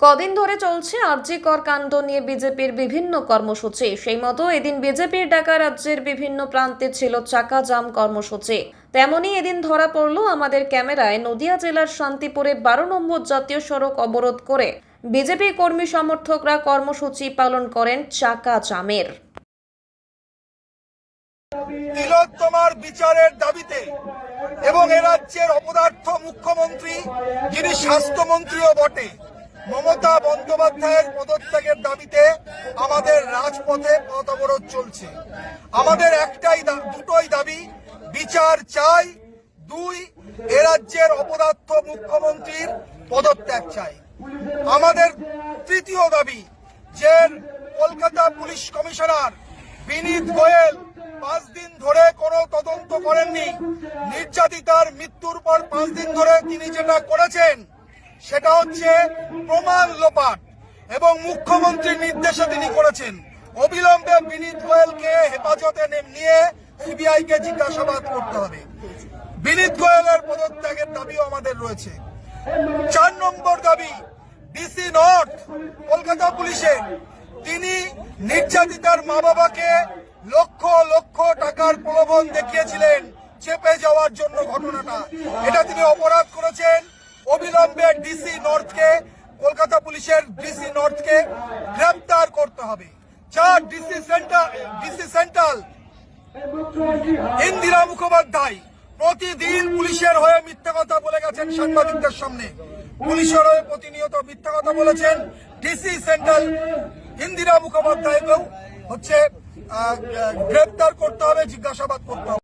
কদিন ধরে চলছে আরজি কর কাণ্ড নিয়ে বিজেপির বিভিন্ন কর্মসূচি। সেই মতো এদিন বিজেপির ডাকা রাজ্যের বিভিন্ন প্রান্তে ছিল চাকা জাম কর্মসূচি। তেমনই এদিন ধরা পড়ল আমাদের ক্যামেরায় নদিয়া জেলার শান্তিপুরে বারো নম্বর জাতীয় সড়ক অবরোধ করে বিজেপি কর্মী সমর্থকরা কর্মসূচি পালন করেন চাকা জামের তিলোত্তমার বিচারের দাবিতে এবং এ রাজ্যের অপদার্থ মুখ্যমন্ত্রী, যিনি স্বাস্থ্যমন্ত্রীও বটে মমতা বন্দ্যোপাধ্যায়ের পদত্যাগের দাবিতে আমাদের রাজপথে পথ অবরোধ চলছে। আমাদের একটাই দুটোই দাবি, বিচার চাই, দুই, এ রাজ্যের অপদার্থ মুখ্যমন্ত্রীর পদত্যাগ চাই। আমাদের তৃতীয় দাবি, যে কলকাতা পুলিশ কমিশনার বিনীত গোয়েল পাঁচ দিন ধরে কোনো তদন্ত করেননি। নির্যাতিতার মৃত্যুর পর পাঁচ দিন ধরে তিনি যেটা করেছেন সেটা হচ্ছে প্রমাণ লোপাট এবং মুখ্যমন্ত্রীর নির্দেশে তিনি করেছেন। অবিলম্বে বিনীত গোয়েলকে হেফাজতে নিয়ে সিবিআই কে জিজ্ঞাসাবাদ করতে হবে। বিনীত গোয়েলের পদত্যাগের দাবিও আমাদের রয়েছে। চার নম্বর দাবি, ডিসি নর্থ, কলকাতা পুলিশের তিনি নির্যাতিতার মা বাবাকে লক্ষ লক্ষ টাকার প্রলোভন দেখিয়েছিলেন, চেপে যাওয়ার জন্য ঘটনাটা। এটা তিনি অপরাধ করেছেন। অবিলম্বে ডিসি নর্থকে, কলকাতা পুলিশের ডিসি নর্থকে গ্রেপ্তার করতে হবে। চার DC centre, DC central, Indira Mukhopadhyay প্রতিদিন পুলিশের হয়ে মিথ্যা কথা বলে গেছেন সাংবাদিকদের সামনে। পুলিশের হয়ে প্রতিনিয়ত মিথ্যা কথা বলেছেন ডিসি সেন্ট্রাল ইন্দিরা মুখোপাধ্যায়কেও হচ্ছে গ্রেপ্তার করতে হবে, জিজ্ঞাসাবাদ করতে হবে।